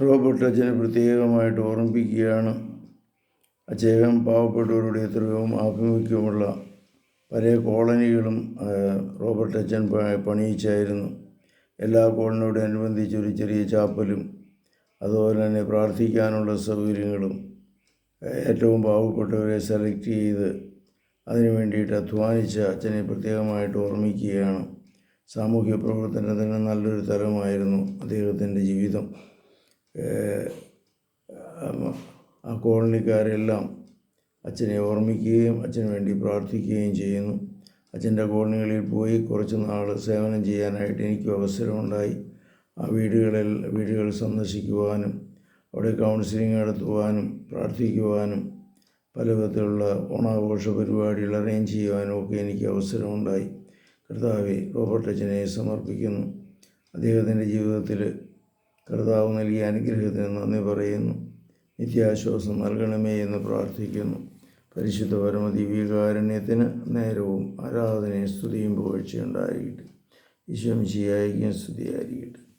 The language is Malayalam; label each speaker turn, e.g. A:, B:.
A: റോബർട്ട് അച്ഛനെ പ്രത്യേകമായിട്ട് ഓർമ്മിപ്പിക്കുകയാണ്. അദ്ദേഹം പാവപ്പെട്ടവരുടെ എത്രയോ ആഭിമുഖ്യമുള്ള പല കോളനികളും റോബർട്ട് അച്ഛൻ പണിയിച്ചായിരുന്നു. എല്ലാ കോളനിയോടും അനുബന്ധിച്ച് ഒരു ചെറിയ ചാപ്പലും അതുപോലെ തന്നെ പ്രാർത്ഥിക്കാനുള്ള സൗകര്യങ്ങളും ഏറ്റവും പാവപ്പെട്ടവരെ സെലക്ട് ചെയ്ത് അതിനു വേണ്ടിയിട്ട് അധ്വാനിച്ച അച്ഛനെ പ്രത്യേകമായിട്ട് ഓർമ്മിക്കുകയാണ്. സാമൂഹ്യ പ്രവർത്തനത്തിന് നല്ലൊരു തലമായിരുന്നു അദ്ദേഹത്തിന്റെ ജീവിതം. ആ കോളനിക്കാരെല്ലാം അച്ഛനെ ഓർമ്മിക്കുകയും അച്ഛന് വേണ്ടി പ്രാർത്ഥിക്കുകയും ചെയ്യുന്നു. അച്ഛന്റെ കോളനികളിൽ പോയി കുറച്ച് നാൾ സേവനം ചെയ്യാനായിട്ട് എനിക്കും അവസരമുണ്ടായി. ആ വീടുകളിൽ വീടുകൾ സന്ദർശിക്കുവാനും അവിടെ കൗൺസിലിംഗ് നടത്തുവാനും പ്രാർത്ഥിക്കുവാനും പല വിധത്തിലുള്ള ഓണാഘോഷ പരിപാടികൾ അറേഞ്ച് ചെയ്യുവാനും ഒക്കെ എനിക്ക് അവസരമുണ്ടായി. കർത്താവെ റോബർട്ട് അച്ഛനെ സമർപ്പിക്കുന്നു. അദ്ദേഹത്തിന്റെ ജീവിതത്തിൽ കർത്താവ് നൽകിയ അനുഗ്രഹത്തിന് നന്ദി പറയുന്നു. നിത്യാശ്വാസം നൽകണമേ എന്ന് പ്രാർത്ഥിക്കുന്നു. പരിശുദ്ധ പരമദിവ്യകാരുണ്യത്തിന് നേരവും ആരാധനയും സ്തുതിയും പുകഴ്ചയുണ്ടായിരിക്കട്ടെ ഈശോ മിശിയായിരിക്കും സ്തുതിയായിരിക്കട്ടെ.